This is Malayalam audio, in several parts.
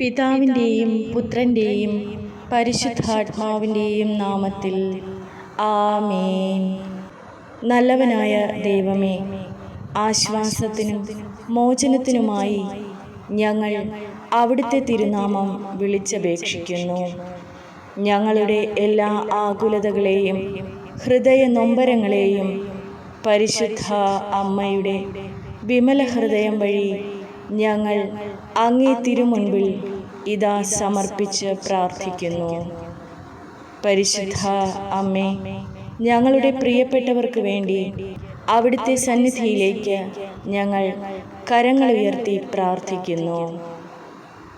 പിതാവിന്റെയും പുത്രന്റെയും പരിശുദ്ധാത്മാവിന്റെയും നാമത്തിൽ. ആമേൻ. നല്ലവനായ ദൈവമേ ആശ്വാസത്തിനും മോചനത്തിനുമായി ഞങ്ങൾ അവിടുത്തെ തിരുനാമം വിളിച്ചപേക്ഷിക്കുന്നു. ഞങ്ങളുടെ എല്ലാ ആകുലതകളെയും ഹൃദയ നൊമ്പരങ്ങളെയും പരിശുദ്ധ അമ്മയുടെ വിമല ഹൃദയം വഴി ഞങ്ങൾ അങ്ങേ തിരുമുൻപിൽ ഇതാ സമർപ്പിച്ച് പ്രാർത്ഥിക്കുന്നു. പരിശുദ്ധ അമ്മേ ഞങ്ങളുടെ പ്രിയപ്പെട്ടവർക്ക് വേണ്ടി അവിടുത്തെ സന്നിധിയിലേക്ക് ഞങ്ങൾ കരങ്ങൾ ഉയർത്തി പ്രാർത്ഥിക്കുന്നു.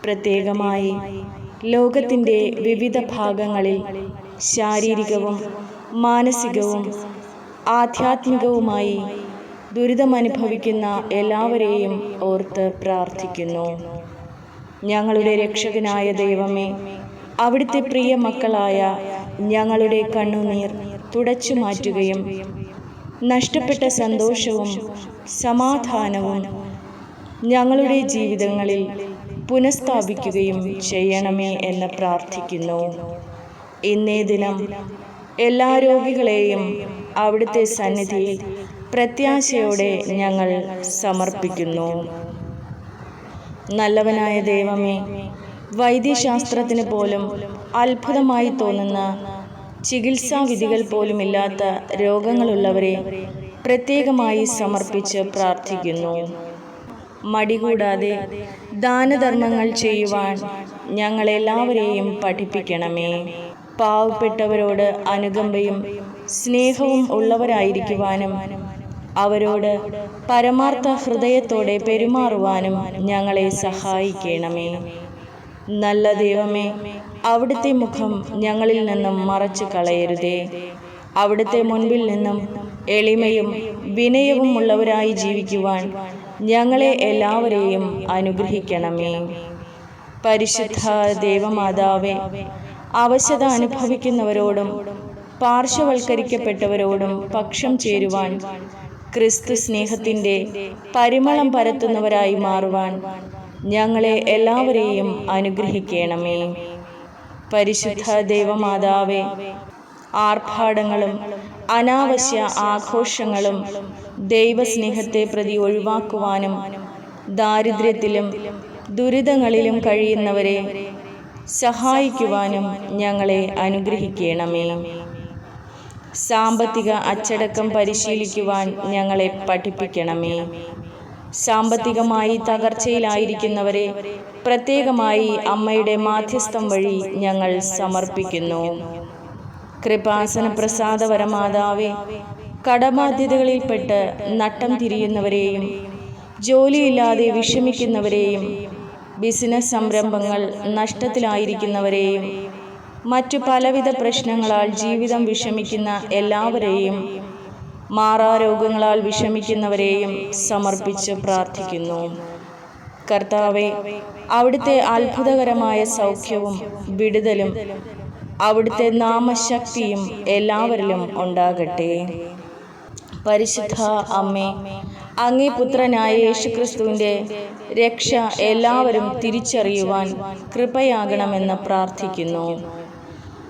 പ്രത്യേകമായി ലോകത്തിന്റെ വിവിധ ഭാഗങ്ങളിൽ ശാരീരികവും മാനസികവും ആധ്യാത്മികവുമായി ദുരിതമനുഭവിക്കുന്ന എല്ലാവരെയും ഓർത്ത് പ്രാർത്ഥിക്കുന്നു. ഞങ്ങളുടെ രക്ഷകനായ ദൈവമേ അവിടുത്തെ പ്രിയ മക്കളായ ഞങ്ങളുടെ കണ്ണുനീർ തുടച്ചു മാറ്റുകയും നഷ്ടപ്പെട്ട സന്തോഷവും സമാധാനവും ഞങ്ങളുടെ ജീവിതങ്ങളിൽ പുനഃസ്ഥാപിക്കുകയും ചെയ്യണമേ എന്ന് പ്രാർത്ഥിക്കുന്നു. ഇന്നേ ദിനം എല്ലാ രോഗികളെയും അവിടുത്തെ സന്നിധിയിൽ പ്രത്യാശയോടെ ഞങ്ങൾ സമർപ്പിക്കുന്നു. നല്ലവനായ ദൈവമേ വൈദ്യശാസ്ത്രത്തിന് പോലും അത്ഭുതമായി തോന്നുന്ന ചികിത്സാവിധികൾ പോലുമില്ലാത്ത രോഗങ്ങളുള്ളവരെ പ്രത്യേകമായി സമർപ്പിച്ച് പ്രാർത്ഥിക്കുന്നു. മടികൂടാതെ ദാനധർമ്മങ്ങൾ ചെയ്യുവാൻ ഞങ്ങളെല്ലാവരെയും പഠിപ്പിക്കണമേ. പാവപ്പെട്ടവരോട് അനുകമ്പയും സ്നേഹവും ഉള്ളവരായിരിക്കുവാനും അവരോട് പരമാർത്ഥ ഹൃദയത്തോടെ പെരുമാറുവാനും ഞങ്ങളെ സഹായിക്കണമേ. നല്ല ദൈവമേ അവിടുത്തെ മുഖം ഞങ്ങളിൽ നിന്നും മറച്ചു കളയരുതേ. അവിടുത്തെ മുൻപിൽ നിന്നും എളിമയും വിനയവും ഉള്ളവരായി ജീവിക്കുവാൻ ഞങ്ങളെ എല്ലാവരെയും അനുഗ്രഹിക്കണമേ. പരിശുദ്ധ ദേവമാതാവേ അവശത അനുഭവിക്കുന്നവരോടും പാർശ്വവൽക്കരിക്കപ്പെട്ടവരോടും പക്ഷം ചേരുവാൻ ക്രിസ്തു സ്നേഹത്തിന്റെ പരിമളം പരത്തുന്നവരായി മാറുവാൻ ഞങ്ങളെ എല്ലാവരെയും അനുഗ്രഹിക്കണമേ. പരിശുദ്ധ ദൈവമാതാവേ ആർഭാടങ്ങളും അനാവശ്യ ആഘോഷങ്ങളും ദൈവസ്നേഹത്തെ പ്രതി ഒഴിവാക്കുവാനും ദാരിദ്ര്യത്തിലും ദുരിതങ്ങളിലും കഴിയുന്നവരെ സഹായിക്കുവാനും ഞങ്ങളെ അനുഗ്രഹിക്കണമേ. സാമ്പത്തിക അച്ചടക്കം പരിശീലിക്കുവാൻ ഞങ്ങളെ പഠിപ്പിക്കണമേ. സാമ്പത്തികമായി തകർച്ചയിലായിരിക്കുന്നവരെ പ്രത്യേകമായി അമ്മയുടെ മാധ്യസ്ഥം വഴി ഞങ്ങൾ സമർപ്പിക്കുന്നു. കൃപാസന പ്രസാദപരമാതാവെ കടബാധ്യതകളിൽപ്പെട്ട് നട്ടം തിരിയുന്നവരെയും ജോലിയില്ലാതെ വിഷമിക്കുന്നവരെയും ബിസിനസ് സംരംഭങ്ങൾ നഷ്ടത്തിലായിരിക്കുന്നവരെയും മറ്റു പലവിധ പ്രശ്നങ്ങളാൽ ജീവിതം വിഷമിക്കുന്ന എല്ലാവരെയും മാറാരോഗങ്ങളാൽ വിഷമിക്കുന്നവരെയും സമർപ്പിച്ച് പ്രാർത്ഥിക്കുന്നു. കർത്താവെ അവിടുത്തെ അത്ഭുതകരമായ സൗഖ്യവും വിടുതലും അവിടുത്തെ നാമശക്തിയും എല്ലാവരിലും ഉണ്ടാകട്ടെ. പരിശുദ്ധ അമ്മേ അങ്ങേ പുത്രനായ യേശുക്രിസ്തുവിന്റെ രക്ഷ എല്ലാവരും തിരിച്ചറിയുവാൻ കൃപയാകണമെന്ന് പ്രാർത്ഥിക്കുന്നു.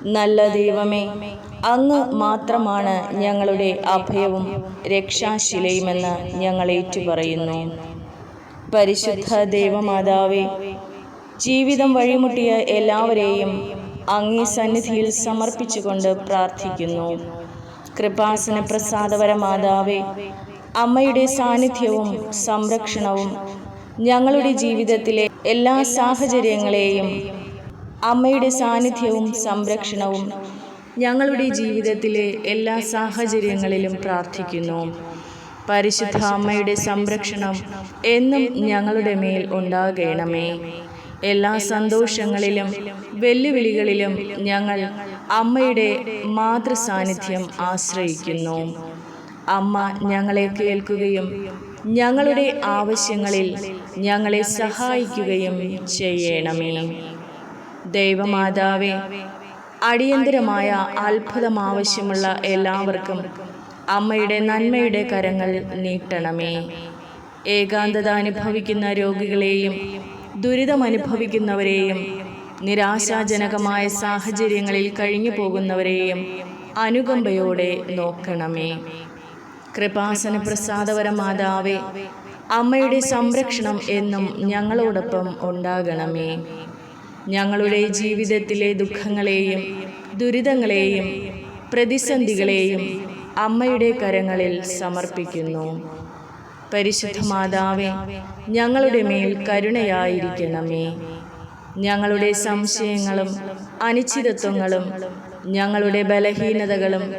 നല്ല ദൈവമേ അങ്ങ് മാത്രമാണ് ഞങ്ങളുടെ അഭയവും രക്ഷാശിലയുമെന്ന് ഞങ്ങൾ ഏറ്റുപറയുന്നു. പരിശുദ്ധ ദൈവമാതാവേ ജീവിതം വഴിമുട്ടിയ എല്ലാവരെയും അങ്ങേ സന്നിധിയിൽ സമർപ്പിച്ചുകൊണ്ട് പ്രാർത്ഥിക്കുന്നു. കൃപാസന പ്രസാദപരമാതാവേ അമ്മയുടെ സാന്നിധ്യവും സംരക്ഷണവും ഞങ്ങളുടെ ജീവിതത്തിലെ എല്ലാ സാഹചര്യങ്ങളെയും അമ്മയുടെ സാന്നിധ്യവും സംരക്ഷണവും ഞങ്ങളുടെ ജീവിതത്തിലെ എല്ലാ സാഹചര്യങ്ങളിലും പ്രാർത്ഥിക്കുന്നു. പരിശുദ്ധ അമ്മയുടെ സംരക്ഷണം എന്നും ഞങ്ങളുടെ മേൽ ഉണ്ടാകണമേ. എല്ലാ സന്തോഷങ്ങളിലും വെല്ലുവിളികളിലും ഞങ്ങൾ അമ്മയുടെ മാതൃസാന്നിധ്യം ആശ്രയിക്കുന്നു. അമ്മ ഞങ്ങളെ കേൾക്കുകയും ഞങ്ങളുടെ ആവശ്യങ്ങളിൽ ഞങ്ങളെ സഹായിക്കുകയും ചെയ്യണമേ. ദൈവമാതാവേ അടിയന്തരമായ അത്ഭുതം ആവശ്യമുള്ള എല്ലാവർക്കും അമ്മയുടെ നന്മയുടെ കരങ്ങൾ നീട്ടണമേ. ഏകാന്തത അനുഭവിക്കുന്ന രോഗികളെയും ദുരിതമനുഭവിക്കുന്നവരെയും നിരാശാജനകമായ സാഹചര്യങ്ങളിൽ കഴിഞ്ഞു പോകുന്നവരെയും അനുകമ്പയോടെ നോക്കണമേ. കൃപാസന പ്രസാദവര മാതാവേ അമ്മയുടെ സംരക്ഷണം എന്നും ഞങ്ങളോടൊപ്പം ഉണ്ടാകണമേ. ഞങ്ങളുടെ ജീവിതത്തിലെ ദുഃഖങ്ങളെയും ദുരിതങ്ങളെയും പ്രതിസന്ധികളെയും അമ്മയുടെ കരങ്ങളിൽ സമർപ്പിക്കുന്നു. പരിശുദ്ധ മാതാവെ ഞങ്ങളുടെ മേൽ കരുണയായിരിക്കണമേ. ഞങ്ങളുടെ സംശയങ്ങളും അനിശ്ചിതത്വങ്ങളും ഞങ്ങളുടെ ബലഹീനതകളും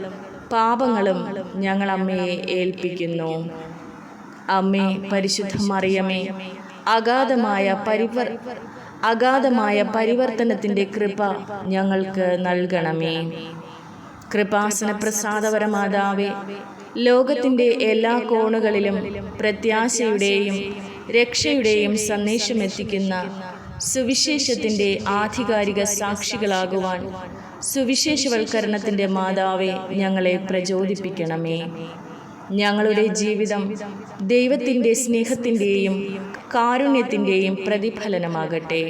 പാപങ്ങളും ഞങ്ങൾ അമ്മയെ ഏൽപ്പിക്കുന്നു. അമ്മേ പരിശുദ്ധ മറിയമേ അഗാധമായ പരിവർ അഗാധമായ പരിവർത്തനത്തിന്റെ കൃപ ഞങ്ങൾക്ക് നൽകണമേ. കൃപാസന പ്രസാദപരമാതാവെ ലോകത്തിന്റെ എല്ലാ കോണുകളിലും പ്രത്യാശയുടെയും രക്ഷയുടെയും സന്ദേശം എത്തിക്കുന്ന സുവിശേഷത്തിന്റെ ആധികാരിക സാക്ഷികളാകുവാൻ സുവിശേഷവൽക്കരണത്തിന്റെ മാതാവെ ഞങ്ങളെ പ്രചോദിപ്പിക്കണമേ. ഞങ്ങളുടെ ജീവിതം ദൈവത്തിന്റെ സ്നേഹത്തിന്റെയും കാരുണ്യത്തിന്റെയും പ്രതിഫലനമാകട്ടെ.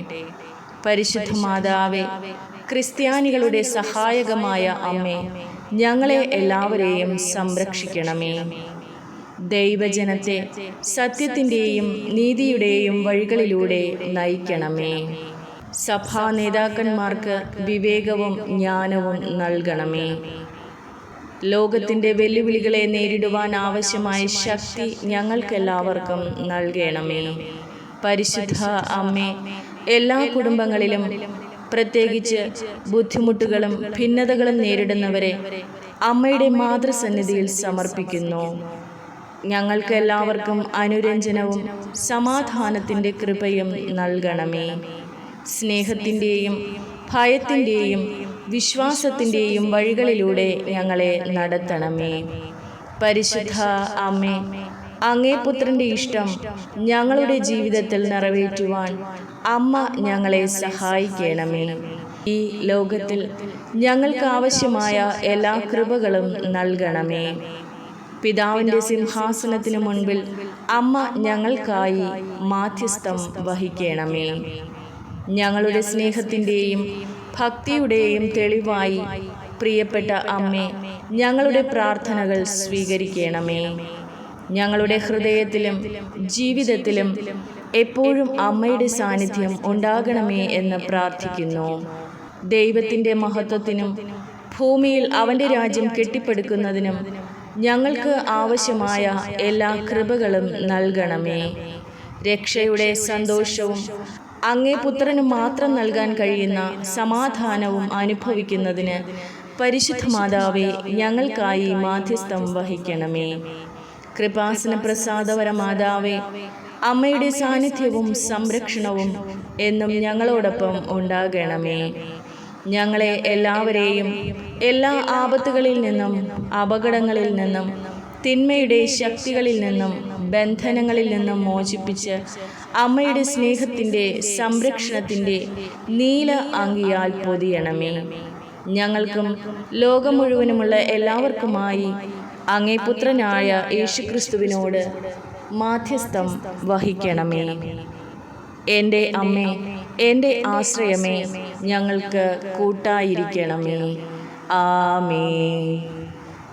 പരിശുദ്ധ മാതാവെ ക്രിസ്ത്യാനികളുടെ സഹായകമായ അമ്മേ ഞങ്ങളെ എല്ലാവരെയും സംരക്ഷിക്കണമേ. ദൈവജനത്തെ സത്യത്തിന്റെയും നീതിയുടെയും വഴികളിലൂടെ നയിക്കണമേ. സഭാ നേതാക്കന്മാർക്ക് വിവേകവും ജ്ഞാനവും നൽകണമേ. ലോകത്തിന്റെ വെല്ലുവിളികളെ നേരിടുവാൻ ആവശ്യമായ ശക്തി ഞങ്ങൾക്കെല്ലാവർക്കും നൽകണമേ. പരിശുദ്ധ അമ്മേ എല്ലാ കുടുംബങ്ങളിലും പ്രത്യേകിച്ച് ബുദ്ധിമുട്ടുകളും ഭിന്നതകളും നേരിടുന്നവരെ അമ്മയുടെ മാതൃസന്നിധിയിൽ സമർപ്പിക്കുന്നു. ഞങ്ങൾക്ക് എല്ലാവർക്കും അനുരഞ്ജനവും സമാധാനത്തിന്റെ കൃപയും നൽകണമേ. സ്നേഹത്തിന്റെയും ഭയത്തിന്റെയും വിശ്വാസത്തിന്റെയും വഴികളിലൂടെ ഞങ്ങളെ നടത്തണമേ. പരിശുദ്ധ അമ്മേ അങ്ങേ പുത്രന്റെ ഇഷ്ടം ഞങ്ങളുടെ ജീവിതത്തിൽ നിറവേറ്റുവാൻ അമ്മ ഞങ്ങളെ സഹായിക്കണമേ. ഈ ലോകത്തിൽ ഞങ്ങൾക്ക് ആവശ്യമായ എല്ലാ കൃപകളും നൽകണമേ. പിതാവിന്റെ സിംഹാസനത്തിനു മുൻപിൽ അമ്മ ഞങ്ങൾക്കായി മാധ്യസ്ഥം വഹിക്കണമേ. ഞങ്ങളുടെ സ്നേഹത്തിന്റെയും ഭക്തിയുടെയും തെളിവായി പ്രിയപ്പെട്ട അമ്മേ ഞങ്ങളുടെ പ്രാർത്ഥനകൾ സ്വീകരിക്കണമേ. ഞങ്ങളുടെ ഹൃദയത്തിലും ജീവിതത്തിലും എപ്പോഴും അമ്മയുടെ സാന്നിധ്യം ഉണ്ടാകണമേ എന്ന് പ്രാർത്ഥിക്കുന്നു. ദൈവത്തിന്റെ മഹത്വത്തിനും ഭൂമിയിൽ അവന്റെ രാജ്യം കെട്ടിപ്പടുക്കുന്നതിനും ഞങ്ങൾക്ക് ആവശ്യമായ എല്ലാ കൃപകളും നൽകണമേ. രക്ഷയുടെ സന്തോഷവും അങ്ങേ പുത്രന് മാത്രം നൽകാൻ കഴിയുന്ന സമാധാനവും അനുഭവിക്കുന്നതിന് പരിശുദ്ധ മാതാവെ ഞങ്ങൾക്കായി മാധ്യസ്ഥം വഹിക്കണമേ. കൃപാസന പ്രസാദവര മാതാവേ അമ്മയുടെ സാന്നിധ്യവും സംരക്ഷണവും എന്നും ഞങ്ങളോടൊപ്പം ഉണ്ടാകണമേ. ഞങ്ങളെ എല്ലാവരെയും എല്ലാ ആപത്തുകളിൽ നിന്നും അപകടങ്ങളിൽ നിന്നും തിന്മയുടെ ശക്തികളിൽ നിന്നും ബന്ധനങ്ങളിൽ നിന്നും മോചിപ്പിച്ച് അമ്മയുടെ സ്നേഹത്തിന്റെ സംരക്ഷണത്തിന്റെ നീല അങ്കിയാൽ പൊതിയണമേ. ഞങ്ങൾക്കും ലോകം മുഴുവനുമുള്ള എല്ലാവർക്കുമായി അങ്ങേ പുത്രനായ യേശുക്രിസ്തുവിനോട് മാധ്യസ്ഥം വഹിക്കണമേ. എന്റെ അമ്മേ എന്റെ ആശ്രയമേ ഞങ്ങൾക്ക് കൂട്ടായിരിക്കണമേ. ആമേ